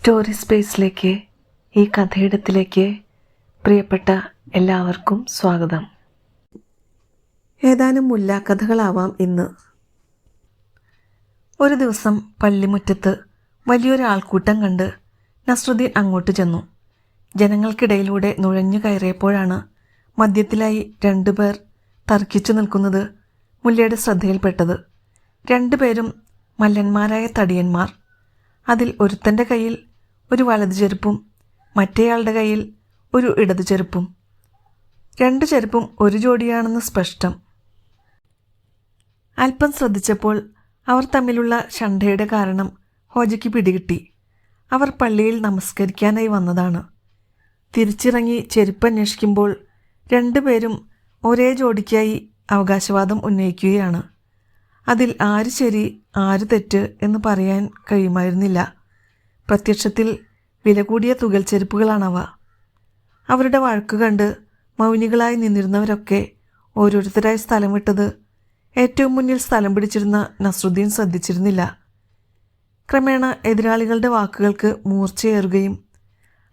Story സ്പേസിലേക്ക് ഈ കഥയിടത്തിലേക്ക് പ്രിയപ്പെട്ട എല്ലാവർക്കും സ്വാഗതം. ഏതാനും മുല്ലാക്കഥകളാവാം ഇന്ന്. ഒരു ദിവസം പള്ളിമുറ്റത്ത് വലിയൊരു ആൾക്കൂട്ടം കണ്ട് നസ്രുദ്ദീൻ അങ്ങോട്ട് ചെന്നു. ജനങ്ങൾക്കിടയിലൂടെ നുഴഞ്ഞു കയറിയപ്പോഴാണ് മദ്യത്തിലായി രണ്ടുപേർ തർക്കിച്ചു നിൽക്കുന്നത് മുല്ലയുടെ ശ്രദ്ധയിൽപ്പെട്ടത്. രണ്ടുപേരും മല്ലന്മാരായ തടിയന്മാർ. അതിൽ ഒരുത്തന്റെ കയ്യിൽ ഒരു വലത് ചെരുപ്പും മറ്റേയാളുടെ കയ്യിൽ ഒരു ഇടത് ചെരുപ്പും. രണ്ട് ചെരുപ്പും ഒരു ജോഡിയാണെന്ന് സ്പഷ്ടം. അല്പം ശ്രദ്ധിച്ചപ്പോൾ അവർ തമ്മിലുള്ള ഷണ്ടയുടെ കാരണം ഹോജയ്ക്ക് പിടികിട്ടി. അവർ പള്ളിയിൽ നമസ്കരിക്കാനായി വന്നതാണ്. തിരിച്ചിറങ്ങി ചെരുപ്പ് അന്വേഷിക്കുമ്പോൾ രണ്ടുപേരും ഒരേ ജോഡിക്കായി അവകാശവാദം ഉന്നയിക്കുകയാണ്. അതിൽ ആര് ശരി ആര് തെറ്റ് എന്ന് പറയാൻ കഴിയുമായിരുന്നില്ല. പ്രത്യക്ഷത്തിൽ വില കൂടിയ തുകൽ ചെരുപ്പുകളാണവ. അവരുടെ വഴക്ക് കണ്ട് മൗനികളായി നിന്നിരുന്നവരൊക്കെ ഓരോരുത്തരായി സ്ഥലം വിട്ടത് ഏറ്റവും മുന്നിൽ സ്ഥലം പിടിച്ചിരുന്ന നസ്രുദ്ദീൻ ശ്രദ്ധിച്ചിരുന്നില്ല. ക്രമേണ എതിരാളികളുടെ വാക്കുകൾക്ക് മൂർച്ചയേറുകയും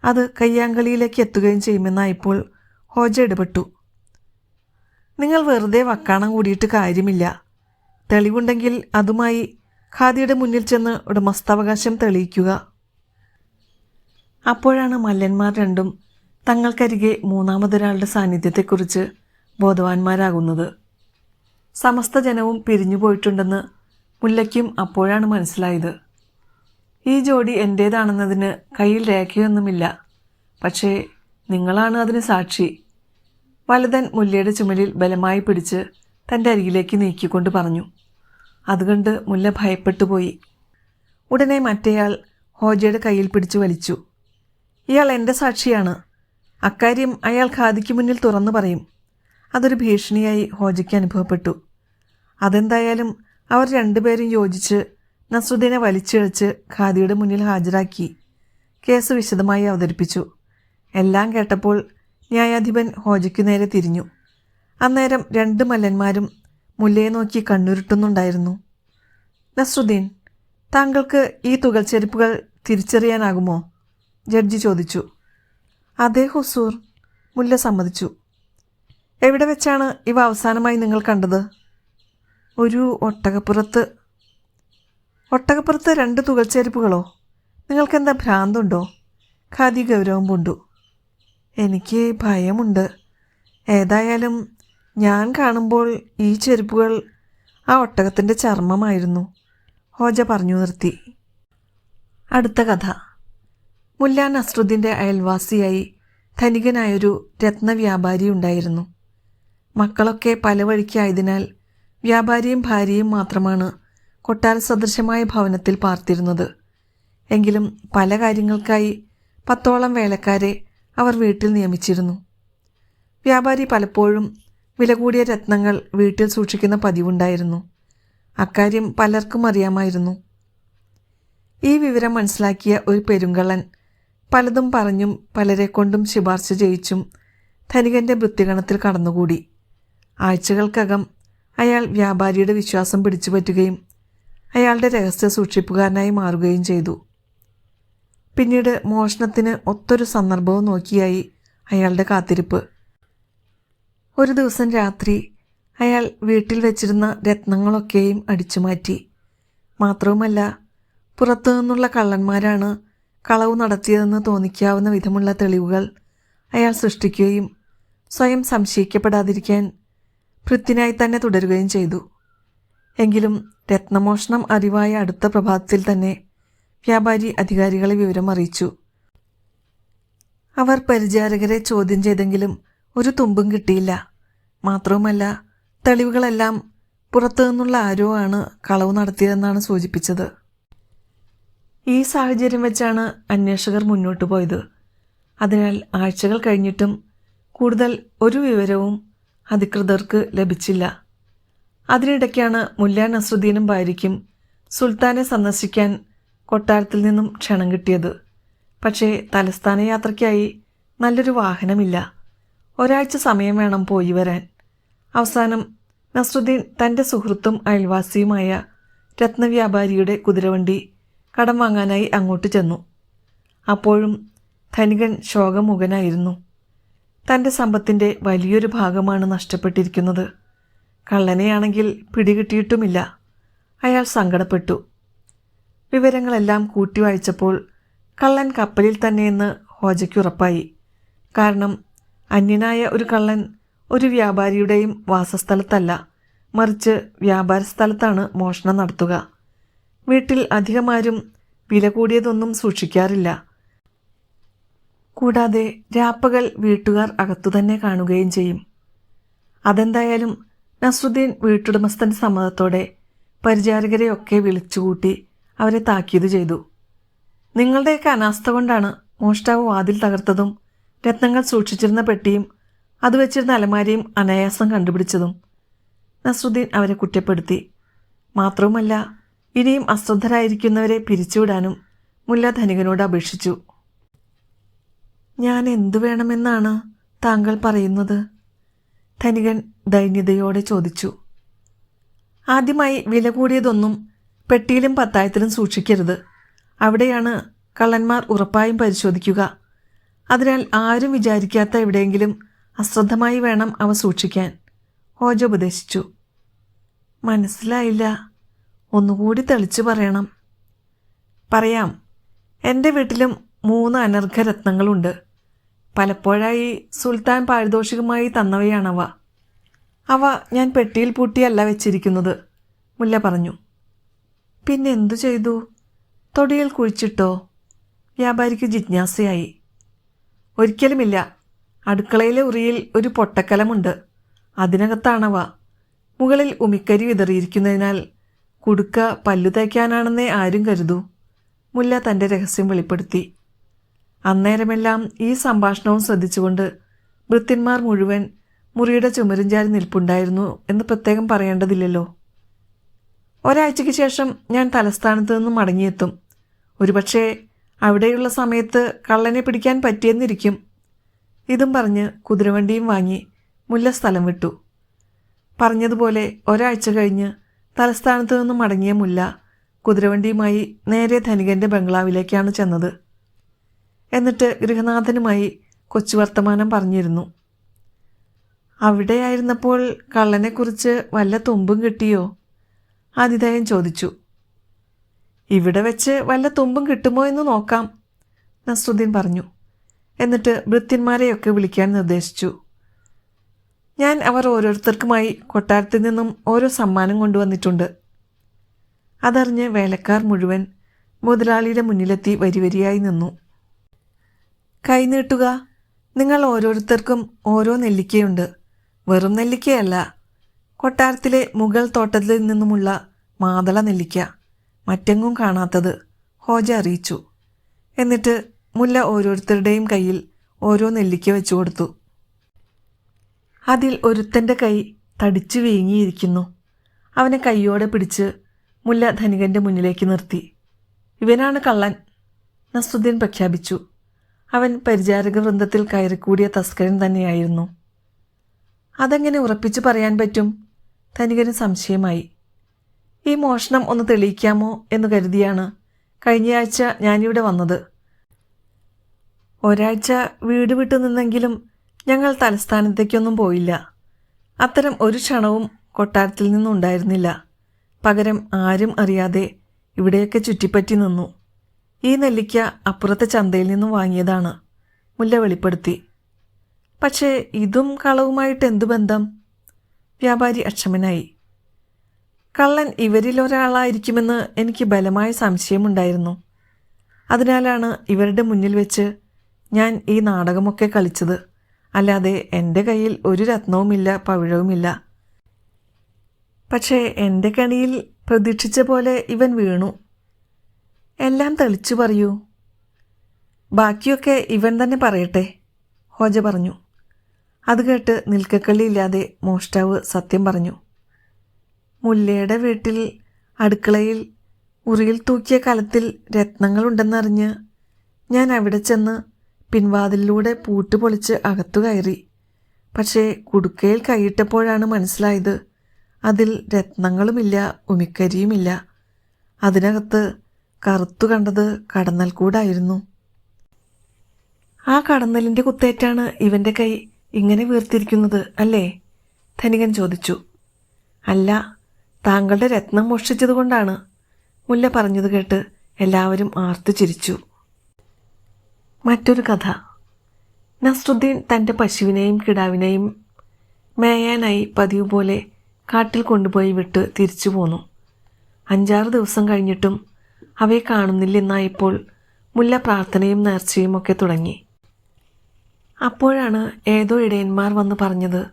അത് കയ്യാങ്കളിയിലേക്ക് എത്തുകയും ചെയ്യുമെന്നായപ്പോൾ ഹോജ ഇടപെട്ടു. നിങ്ങൾ വെറുതെ വക്കാണം കൂടിയിട്ട് കാര്യമില്ല. തെളിവുണ്ടെങ്കിൽ അതുമായി ഖാദിയുടെ മുന്നിൽ ചെന്ന് ഉടമസ്ഥാവകാശം തെളിയിക്കുക. അപ്പോഴാണ് മല്ലന്മാർ രണ്ടും തങ്ങൾക്കരികെ മൂന്നാമതൊരാളുടെ സാന്നിധ്യത്തെക്കുറിച്ച് ബോധവാന്മാരാകുന്നത്. സമസ്ത ജനവും പിരിഞ്ഞു പോയിട്ടുണ്ടെന്ന് മുല്ലയ്ക്കും അപ്പോഴാണ് മനസ്സിലായത്. ഈ ജോഡി എന്റേതാണെന്നതിന് കയ്യിൽ രേഖയൊന്നുമില്ല. പക്ഷേ നിങ്ങളാണ് അതിന് സാക്ഷി. വലുതൻ മുല്ലയുടെ ചുമലിൽ ബലമായി പിടിച്ച് തന്റെ അരികിലേക്ക് നീക്കിക്കൊണ്ട് പറഞ്ഞു. അതുകൊണ്ട് മുല്ല ഭയപ്പെട്ടുപോയി. ഉടനെ മറ്റേയാൾ ഹോജയുടെ കയ്യിൽ പിടിച്ചു വലിച്ചു. ഇയാൾ എന്റെ സാക്ഷിയാണ്. അക്കാര്യം അയാൾ ഖാദിക്ക് മുന്നിൽ തുറന്നു പറയും. അതൊരു ഭീഷണിയായി ഹോജയ്ക്ക് അനുഭവപ്പെട്ടു. അതെന്തായാലും അവർ രണ്ടുപേരും യോജിച്ച് നസുദ്ദീനെ വലിച്ചിഴച്ച് ഖാദിയുടെ മുന്നിൽ ഹാജരാക്കി കേസ് വിശദമായി അവതരിപ്പിച്ചു. എല്ലാം കേട്ടപ്പോൾ ന്യായാധിപൻ ഹോജയ്ക്കു നേരെ തിരിഞ്ഞു. അന്നേരം രണ്ട് മല്ലന്മാരും മുല്ലയെ നോക്കി കണ്ണുരുട്ടുന്നുണ്ടായിരുന്നു. നസ്രുദ്ദീൻ താങ്കൾക്ക് ഈ തുകൽ ചെരുപ്പുകൾ തിരിച്ചറിയാനാകുമോ? ജഡ്ജി ചോദിച്ചു. അതേ ഹുസൂർ മുല്ല സമ്മതിച്ചു. എവിടെ വെച്ചാണ് ഇവ അവസാനമായി നിങ്ങൾ കണ്ടത്? ഒരു ഒട്ടകപ്പുറത്ത്. ഒട്ടകപ്പുറത്ത് രണ്ട് തുകൽ ചെരുപ്പുകളോ? നിങ്ങൾക്കെന്താ ഭ്രാന്തുണ്ടോ? ഖാദി ഗൗരവം പൂണ്ടു. എനിക്ക് ഭയമുണ്ട്. ഏതായാലും ഞാൻ കാണുമ്പോൾ ഈ ചെരുപ്പുകൾ ആ ഒട്ടകത്തിന്റെ ചർമ്മമായിരുന്നു. ഹോജ പറഞ്ഞു നിർത്തി. അടുത്ത കഥ. മുല്ല നസ്രുദ്ദീന്റെ അയൽവാസിയായി ധനികനായൊരു രത്നവ്യാപാരി ഉണ്ടായിരുന്നു മക്കളൊക്കെ പല വഴിക്കായതിനാൽ വ്യാപാരിയും ഭാര്യയും മാത്രമാണ് കൊട്ടാര സദൃശമായ ഭവനത്തിൽ പാർത്തിരുന്നത്. എങ്കിലും പല കാര്യങ്ങൾക്കായി പത്തോളം വേലക്കാരെ അവർ വീട്ടിൽ നിയമിച്ചിരുന്നു. വ്യാപാരി പലപ്പോഴും വില കൂടിയ രത്നങ്ങൾ വീട്ടിൽ സൂക്ഷിക്കുന്ന പതിവുണ്ടായിരുന്നു. അക്കാര്യം പലർക്കും അറിയാമായിരുന്നു. ഈ വിവരം മനസ്സിലാക്കിയ ഒരു പെരുങ്കള്ളൻ പലതും പറഞ്ഞും പലരെ കൊണ്ടും ശുപാർശ ചെയ്യിച്ചും ധനികന്റെ വൃത്തിഗണത്തിൽ കടന്നുകൂടി. ആഴ്ചകൾക്കകം അയാൾ വ്യാപാരിയുടെ വിശ്വാസം പിടിച്ചുപറ്റുകയും അയാളുടെ രഹസ്യ സൂക്ഷിപ്പുകാരനായി മാറുകയും ചെയ്തു. പിന്നീട് മോഷണത്തിന് ഒത്തൊരു സന്ദർഭവും നോക്കിയായി അയാളുടെ കാത്തിരിപ്പ്. ഒരു ദിവസം രാത്രി അയാൾ വീട്ടിൽ വെച്ചിരുന്ന രത്നങ്ങളൊക്കെയും അടിച്ചുമാറ്റി. മാത്രവുമല്ല പുറത്തു നിന്നുള്ള കള്ളന്മാരാണ് കളവ് നടത്തിയതെന്ന് തോന്നിക്കാവുന്ന വിധമുള്ള തെളിവുകൾ അയാൾ സൃഷ്ടിക്കുകയും സ്വയം സംശയിക്കപ്പെടാതിരിക്കാൻ ഭൃത്തിനായി തന്നെ തുടരുകയും ചെയ്തു. എങ്കിലും രത്നമോഷണം അറിവായ അടുത്ത പ്രഭാതത്തിൽ തന്നെ വ്യാപാരി അധികാരികളെ വിവരം അറിയിച്ചു അവർ പരിചാരകരെ ചോദ്യം ചെയ്തെങ്കിലും ഒരു തുമ്പും കിട്ടിയില്ല. മാത്രവുമല്ല തെളിവുകളെല്ലാം പുറത്തു നിന്നുള്ള ആരോ ആണ് കളവ് നടത്തിയതെന്നാണ് സൂചിപ്പിച്ചത്. ഈ സാഹചര്യം വെച്ചാണ് അന്വേഷകർ മുന്നോട്ടു പോയത്. അതിനാൽ ആഴ്ചകൾ കഴിഞ്ഞിട്ടും കൂടുതൽ ഒരു വിവരവും അധികൃതർക്ക് ലഭിച്ചില്ല. അതിനിടയ്ക്കാണ് മുല്ല നസ്രുദ്ദീനും ഭാര്യയ്ക്കും സുൽത്താനെ സന്ദർശിക്കാൻ കൊട്ടാരത്തിൽ നിന്നും ക്ഷണം കിട്ടിയത്. പക്ഷേ തലസ്ഥാന യാത്രയ്ക്കായി നല്ലൊരു വാഹനമില്ല. ഒരാഴ്ച സമയം വേണം പോയി വരാൻ. അവസാനം നസ്രുദ്ദീൻ തന്റെ സുഹൃത്തും അയൽവാസിയുമായ രത്നവ്യാപാരിയുടെ കുതിരവണ്ടി കടം വാങ്ങാനായി അങ്ങോട്ട് ചെന്നു. അപ്പോഴും ധനികൻ ശോകമുഖനായിരുന്നു. തന്റെ സമ്പത്തിന്റെ വലിയൊരു ഭാഗമാണ് നഷ്ടപ്പെട്ടിരിക്കുന്നത്. കള്ളനെയാണെങ്കിൽ പിടികിട്ടിയിട്ടുമില്ല. അയാൾ സങ്കടപ്പെട്ടു. വിവരങ്ങളെല്ലാം കൂട്ടി വായിച്ചപ്പോൾ കള്ളൻ കപ്പലിൽ തന്നെയെന്ന് ഹോജയ്ക്ക് ഉറപ്പായി കാരണം അന്യനായ ഒരു കള്ളൻ ഒരു വ്യാപാരിയുടെയും വാസസ്ഥലത്തല്ല മറിച്ച് വ്യാപാര സ്ഥലത്താണ് മോഷണം നടത്തുക. വീട്ടിൽ അധികമാരും വില കൂടിയതൊന്നും സൂക്ഷിക്കാറില്ല. കൂടാതെ രാപ്പകൽ വീട്ടുകാർ അകത്തുതന്നെ കാണുകയും ചെയ്യും. അതെന്തായാലും നസ്രുദ്ദീൻ വീട്ടുടമസ്ഥന്റെ സമ്മതത്തോടെ പരിചാരകരെയൊക്കെ വിളിച്ചുകൂട്ടി അവരെ താക്കീത് ചെയ്തു. നിങ്ങളുടെയൊക്കെ അനാസ്ഥ കൊണ്ടാണ് മോഷ്ടാവ് വാതിൽ തകർത്തതും രത്നങ്ങൾ സൂക്ഷിച്ചിരുന്ന പെട്ടിയും അത് വെച്ചിരുന്ന അലമാരിയും അനായാസം കണ്ടുപിടിച്ചതും. നസ്രുദ്ദീൻ അവരെ കുറ്റപ്പെടുത്തി. മാത്രവുമല്ല ഇനിയും അശ്രദ്ധരായിരിക്കുന്നവരെ പിരിച്ചുവിടാനും മുല്ലധനികനോട് അപേക്ഷിച്ചു. ഞാൻ എന്തു വേണമെന്നാണ് താങ്കൾ പറയുന്നത്? ധനികൻ ദൈന്യതയോടെ ചോദിച്ചു. ആദ്യമായി വില കൂടിയതൊന്നും പെട്ടിയിലും പത്തായത്തിലും സൂക്ഷിക്കരുത്. അവിടെയാണ് കള്ളന്മാർ ഉറപ്പായും പരിശോധിക്കുക. അതിനാൽ ആരും വിചാരിക്കാത്ത എവിടെയെങ്കിലും അശ്രദ്ധമായി വേണം അവ സൂക്ഷിക്കാൻ ഓജ ഉപദേശിച്ചു. മനസ്സിലായില്ല. ഒന്നുകൂടി തെളിച്ചു പറയണം. പറയാം എന്റെ വീട്ടിലും മൂന്ന് അനർഘ രത്നങ്ങളുണ്ട് പലപ്പോഴായി സുൽത്താൻ പാരിതോഷികമായി തന്നവയാണവ. അവ ഞാൻ പെട്ടിയിൽ പൂട്ടിയല്ല വെച്ചിരിക്കുന്നത് മുല്ല പറഞ്ഞു. പിന്നെ എന്തു ചെയ്തു? തൊടിയിൽ കുഴിച്ചിട്ടോ? വ്യാപാരിക്ക് ജിജ്ഞാസയായി. ഒരിക്കലുമില്ല അടുക്കളയിലെ ഉറിയിൽ ഒരു പൊട്ടക്കലമുണ്ട്. അതിനകത്താണവ. മുകളിൽ ഉമിക്കരി വിതറിയിരിക്കുന്നതിനാൽ കുടുക്ക പല്ലു തേക്കാനാണെന്നേ ആരും കരുതൂ. മുല്ല തന്റെ രഹസ്യം വെളിപ്പെടുത്തി. അന്നേരമെല്ലാം ഈ സംഭാഷണവും ശ്രദ്ധിച്ചുകൊണ്ട് ഭൃത്യന്മാർ മുഴുവൻ മുറിയുടെ ചുമരിഞ്ചാരി ചാരി നിൽപ്പുണ്ടായിരുന്നു എന്ന് പ്രത്യേകം പറയേണ്ടതില്ലല്ലോ. ഒരാഴ്ചയ്ക്ക് ശേഷം ഞാൻ തലസ്ഥാനത്ത് നിന്നും മടങ്ങിയെത്തും. ഒരുപക്ഷേ അവിടെയുള്ള സമയത്ത് കള്ളനെ പിടിക്കാൻ പറ്റിയെന്നിരിക്കും. ഇതും പറഞ്ഞ് കുതിരവണ്ടിയും വാങ്ങി മുല്ല സ്ഥലം വിട്ടു. പറഞ്ഞതുപോലെ ഒരാഴ്ച കഴിഞ്ഞ് തലസ്ഥാനത്ത് നിന്നും മടങ്ങിയ മുല്ല കുതിരവണ്ടിയുമായി നേരെ ധനികന്റെ ബംഗ്ലാവിലേക്കാണ് ചെന്നത്. എന്നിട്ട് ഗൃഹനാഥനുമായി കൊച്ചു വർത്തമാനം പറഞ്ഞിരുന്നു. അവിടെയായിരുന്നപ്പോൾ കള്ളനെക്കുറിച്ച് വല്ല തുമ്പും കിട്ടിയോ? ആതിഥേയൻ ചോദിച്ചു. ഇവിടെ വെച്ച് വല്ല തുമ്പും കിട്ടുമോ എന്ന് നോക്കാം നസ്രുദ്ദീൻ പറഞ്ഞു. എന്നിട്ട് ഭൃത്യന്മാരെയൊക്കെ വിളിക്കാൻ നിർദ്ദേശിച്ചു. ഞാൻ അവർ ഓരോരുത്തർക്കുമായി കൊട്ടാരത്തിൽ നിന്നും ഓരോ സമ്മാനം കൊണ്ടുവന്നിട്ടുണ്ട്. അതറിഞ്ഞ് വേലക്കാർ മുഴുവൻ മുതലാളിയുടെ മുന്നിലെത്തി വരിവരിയായി നിന്നു. കൈനീട്ടുക നിങ്ങൾ ഓരോരുത്തർക്കും ഓരോ നെല്ലിക്കയുണ്ട്. വെറും നെല്ലിക്കയല്ല. കൊട്ടാരത്തിലെ മുഗൾ തോട്ടത്തിൽ നിന്നുമുള്ള മാതള നെല്ലിക്ക. മറ്റെങ്ങും കാണാത്തത് ഹോജ അറിയിച്ചു. എന്നിട്ട് മുല്ല ഓരോരുത്തരുടെയും കയ്യിൽ ഓരോ നെല്ലിക്ക വെച്ചു കൊടുത്തു അതിൽ ഒരുത്തന്റെ കൈ തടിച്ചു വീങ്ങിയിരിക്കുന്നു. അവനെ കൈയോടെ പിടിച്ച് മുല്ല ധനികന്റെ മുന്നിലേക്ക് നിർത്തി. ഇവനാണ് കള്ളൻ നസുദ്ദീൻ പ്രഖ്യാപിച്ചു. അവൻ പരിചാരക വൃന്ദത്തിൽ കയറിക്കൂടിയ തസ്കരൻ തന്നെയായിരുന്നു. അതെങ്ങനെ ഉറപ്പിച്ചു പറയാൻ പറ്റും? ധനികന് സംശയമായി. ഈ മോഷണം ഒന്ന് തെളിയിക്കാമോ എന്ന് കരുതിയാണ് കഴിഞ്ഞയാഴ്ച ഞാനിവിടെ വന്നത്. ഒരാഴ്ച വീട് വിട്ടു നിന്നെങ്കിലും ഞങ്ങൾ തലസ്ഥാനത്തേക്കൊന്നും പോയില്ല. അത്തരം ഒരു ക്ഷണവും കൊട്ടാരത്തിൽ നിന്നുണ്ടായിരുന്നില്ല. പകരം ആരും അറിയാതെ ഇവിടെയൊക്കെ ചുറ്റിപ്പറ്റി നിന്നു. ഈ നെല്ലിക്ക അപ്പുറത്തെ ചന്തയിൽ നിന്നും വാങ്ങിയതാണ്. മുല്ല വെളിപ്പെടുത്തി. പക്ഷേ ഇതും കളവുമായിട്ട് എന്തു ബന്ധം? വ്യാപാരി അക്ഷമനായി. കള്ളൻ ഇവരിൽ ഒരാളായിരിക്കുമെന്ന് എനിക്ക് ബലമായ സംശയമുണ്ടായിരുന്നു. അതിനാലാണ് ഇവരുടെ മുന്നിൽ വെച്ച് ഞാൻ ഈ നാടകമൊക്കെ കളിച്ചത്. അല്ലാതെ എന്റെ കയ്യിൽ ഒരു രത്നവുമില്ല പവിഴവുമില്ല. പക്ഷേ എന്റെ കണിയിൽ പ്രതീക്ഷിച്ച പോലെ ഇവൻ വീണു. എല്ലാം തെളിച്ചു പറയൂ. ബാക്കിയൊക്കെ ഇവൻ തന്നെ പറയട്ടെ ഹോജ പറഞ്ഞു. അത് കേട്ട് നിൽക്കക്കള്ളിയില്ലാതെ മോഷ്ടാവ് സത്യം പറഞ്ഞു. മുല്ലയുടെ വീട്ടിൽ അടുക്കളയിൽ ഉറിയിൽ തൂക്കിയ കലത്തിൽ രത്നങ്ങളുണ്ടെന്നറിഞ്ഞ് ഞാൻ അവിടെ ചെന്ന് പിൻവാതിലിലൂടെ പൂട്ട് പൊളിച്ച് അകത്തു കയറി. പക്ഷേ കുടുക്കയിൽ കൈയിട്ടപ്പോഴാണ് മനസ്സിലായത്. അതിൽ രത്നങ്ങളുമില്ല ഉമിക്കരിയുമില്ല. അതിനകത്ത് കറുത്തു കണ്ടത് കടന്നൽ കൂടായിരുന്നു. ആ കടന്നലിന്റെ കുത്തേറ്റാണ് ഇവന്റെ കൈ ഇങ്ങനെ വീർത്തിരിക്കുന്നത് അല്ലേ? ധനികൻ ചോദിച്ചു. അല്ല താങ്കളുടെ രത്നം മോഷ്ടിച്ചതുകൊണ്ടാണ്. മുല്ല പറഞ്ഞത് കേട്ട് എല്ലാവരും ആർത്തു ചിരിച്ചു. മറ്റൊരു കഥ. നസ്രുദ്ദീൻ തന്റെ പശുവിനെയും കിടാവിനെയും മേയാനായി പതിവ് പോലെ കാട്ടിൽ കൊണ്ടുപോയി വിട്ട് തിരിച്ചു പോന്നു. അഞ്ചാറ് ദിവസം കഴിഞ്ഞിട്ടും അവയെ കാണുന്നില്ലെന്നായപ്പോൾ മുല്ല പ്രാർത്ഥനയും നേർച്ചയും ഒക്കെ തുടങ്ങി. അപ്പോഴാണ് ഏതോ ഇടയന്മാർ വന്ന് പറഞ്ഞത്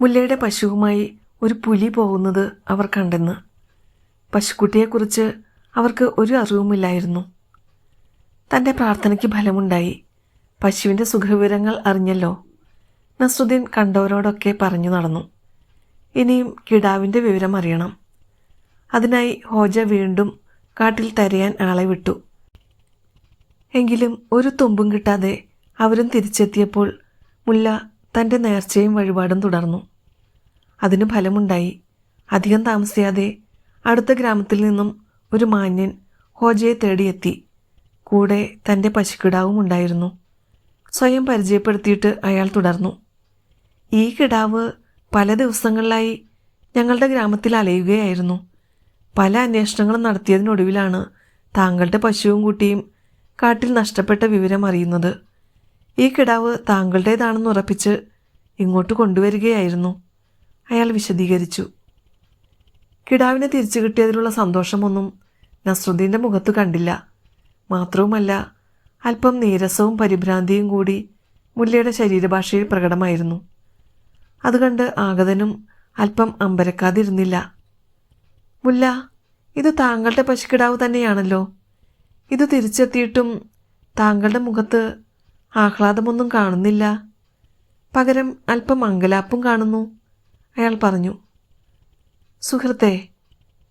മുല്ലയുടെ പശുവുമായി ഒരു പുലി പോകുന്നത് അവർ കണ്ടെന്ന്. പശുക്കുട്ടിയെക്കുറിച്ച് അവർക്ക് ഒരു അറിവുമില്ലായിരുന്നു. തന്റെ പ്രാർത്ഥനയ്ക്ക് ഫലമുണ്ടായി. പശുവിന്റെ സുഖവിവരങ്ങൾ അറിഞ്ഞല്ലോ. നസുദ്ദീൻ കണ്ടവരോടൊക്കെ പറഞ്ഞു നടന്നു. ഇനിയും കിടാവിന്റെ വിവരം അറിയണം. അതിനായി ഹോജ വീണ്ടും കാട്ടിൽ തരയാൻ ആളെ വിട്ടു. എങ്കിലും ഒരു തുമ്പും കിട്ടാതെ അവരും തിരിച്ചെത്തിയപ്പോൾ മുല്ല തന്റെ നേർച്ചയും വഴിപാടും തുടർന്നു. അതിന് ഫലമുണ്ടായി. അധികം താമസിയാതെ അടുത്ത ഗ്രാമത്തിൽ നിന്നും ഒരു മാന്യൻ ഹോജയെ തേടിയെത്തി. കൂടെ തന്റെ പശുക്കിടാവും ഉണ്ടായിരുന്നു. സ്വയം പരിചയപ്പെടുത്തിയിട്ട് അയാൾ തുടർന്നു. ഈ കിടാവ് പല ദിവസങ്ങളിലായി ഞങ്ങളുടെ ഗ്രാമത്തിൽ അലയുകയായിരുന്നു. പല അന്വേഷണങ്ങളും നടത്തിയതിനൊടുവിലാണ് താങ്കളുടെ പശുവും കുട്ടിയും കാട്ടിൽ നഷ്ടപ്പെട്ട വിവരം അറിയുന്നത്. ഈ കിടാവ് താങ്കളുടേതാണെന്ന് ഉറപ്പിച്ച് ഇങ്ങോട്ട് കൊണ്ടുവരികയായിരുന്നു. അയാൾ വിശദീകരിച്ചു. കിടാവിനെ തിരിച്ചു കിട്ടിയതിലുള്ള സന്തോഷമൊന്നും നസ്രുദ്ദീന്റെ മുഖത്ത് കണ്ടില്ല. മാത്രവുമല്ല അല്പം നീരസവും പരിഭ്രാന്തിയും കൂടി മുല്ലയുടെ ശരീരഭാഷയിൽ പ്രകടമായിരുന്നു. അതുകണ്ട് ആഗതനും അല്പം അമ്പരക്കാതിരുന്നില്ല. മുല്ല ഇത് താങ്കളുടെ പശുക്കിടാവ് തന്നെയാണല്ലോ. ഇത് തിരിച്ചെത്തിയിട്ടും താങ്കളുടെ മുഖത്ത് ആഹ്ലാദമൊന്നും കാണുന്നില്ല. പകരം അല്പം അങ്കലാപ്പും കാണുന്നു അയാൾ പറഞ്ഞു. സുഹൃത്തെ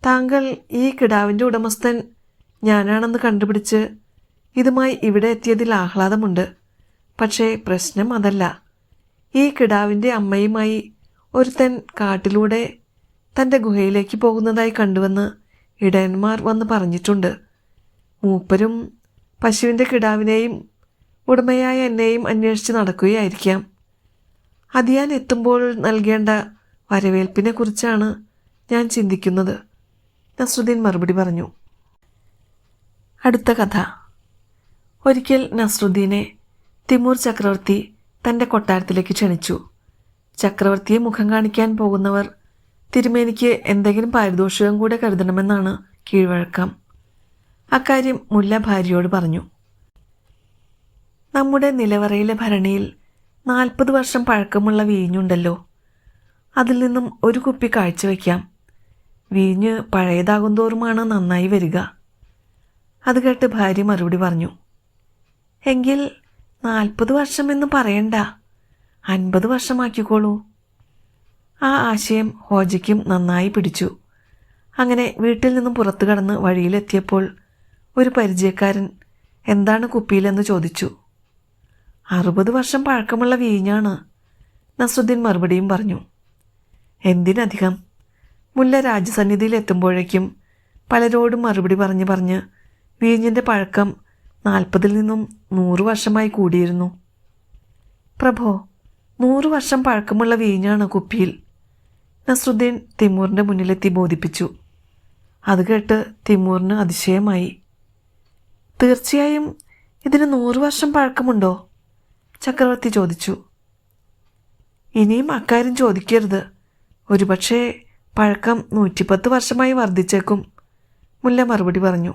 താങ്കൾ ഈ കിടാവിന്റെ ഉടമസ്ഥൻ ഞാനാണെന്ന് കണ്ടുപിടിച്ച് ഇതുമായി ഇവിടെ എത്തിയതിൽ ആഹ്ലാദമുണ്ട്. പക്ഷേ പ്രശ്നം അതല്ല. ഈ കിടാവിന്റെ അമ്മയുമായി ഒരുത്തൻ കാട്ടിലൂടെ തന്റെ ഗുഹയിലേക്ക് പോകുന്നതായി കണ്ടുവന്ന് ഇടയന്മാർ വന്ന് പറഞ്ഞിട്ടുണ്ട്. മൂപ്പരും പശുവിന്റെ കിടാവിനെയും ഉടമയായ എന്നെയും അന്വേഷിച്ച് നടക്കുകയായിരിക്കാം. അതിയാൻ എത്തുമ്പോൾ നൽകേണ്ട വരവേൽപ്പിനെ കുറിച്ചാണ് ഞാൻ ചിന്തിക്കുന്നത്. നസ്രുദ്ദീൻ മറുപടി പറഞ്ഞു. അടുത്ത കഥ. ഒരിക്കൽ നസ്രുദ്ദീനെ തിമൂർ ചക്രവർത്തി തന്റെ കൊട്ടാരത്തിലേക്ക് ക്ഷണിച്ചു. ചക്രവർത്തിയെ മുഖം കാണിക്കാൻ പോകുന്നവർ തിരുമേനിക്ക് എന്തെങ്കിലും പാരിതോഷികം കൂടെ കരുതണമെന്നാണ് കീഴ്വഴക്കം. അക്കാര്യം മുല്ല ഭാര്യയോട് പറഞ്ഞു. നമ്മുടെ നിലവറയിലെ ഭരണിയിൽ നാൽപ്പത് വർഷം പഴക്കമുള്ള വീഞ്ഞുണ്ടല്ലോ. അതിൽ നിന്നും ഒരു കുപ്പി കാഴ്ചവെക്കാം വീഞ്ഞ് പഴയതാകും തോറുമാണ് നന്നായി വരിക. അത് കേട്ട് ഭാര്യ മറുപടി പറഞ്ഞു. എങ്കിൽ നാൽപ്പത് വർഷം എന്ന് പറയണ്ട. അൻപത് വർഷമാക്കിക്കോളൂ. ആ ആശയം ഹോജയ്ക്കും നന്നായി പിടിച്ചു. അങ്ങനെ വീട്ടിൽ നിന്നും പുറത്തു കടന്ന് വഴിയിലെത്തിയപ്പോൾ ഒരു പരിചയക്കാരൻ എന്താണ് കുപ്പിയിലെന്ന് ചോദിച്ചു. അറുപത് വർഷം പഴക്കമുള്ള വീഞ്ഞാണ് നസുദ്ദീൻ മറുപടിയും പറഞ്ഞു. എന്തിനധികം? മുല്ല രാജസന്നിധിയിൽ എത്തുമ്പോഴേക്കും പലരോടും മറുപടി പറഞ്ഞ് പറഞ്ഞ് വീഞ്ഞിന്റെ പഴക്കം നാൽപ്പതിൽ നിന്നും നൂറ് വർഷമായി കൂടിയിരുന്നു. പ്രഭോ നൂറ് വർഷം പഴക്കമുള്ള വീഞ്ഞാണ് കുപ്പിയിൽ. നസ്രുദ്ദീൻ തിമൂറിന്റെ മുന്നിലെത്തി ബോധിപ്പിച്ചു. അത് കേട്ട് തിമൂറിന് അതിശയമായി. തീർച്ചയായും ഇതിന് നൂറ് വർഷം പഴക്കമുണ്ടോ? ചക്രവർത്തി ചോദിച്ചു. ഇനിയും അക്കാര്യം ചോദിക്കരുത്. ഒരുപക്ഷേ പഴക്കം നൂറ്റിപ്പത്ത് വർഷമായി വർദ്ധിച്ചേക്കും മുല്ല മറുപടി പറഞ്ഞു.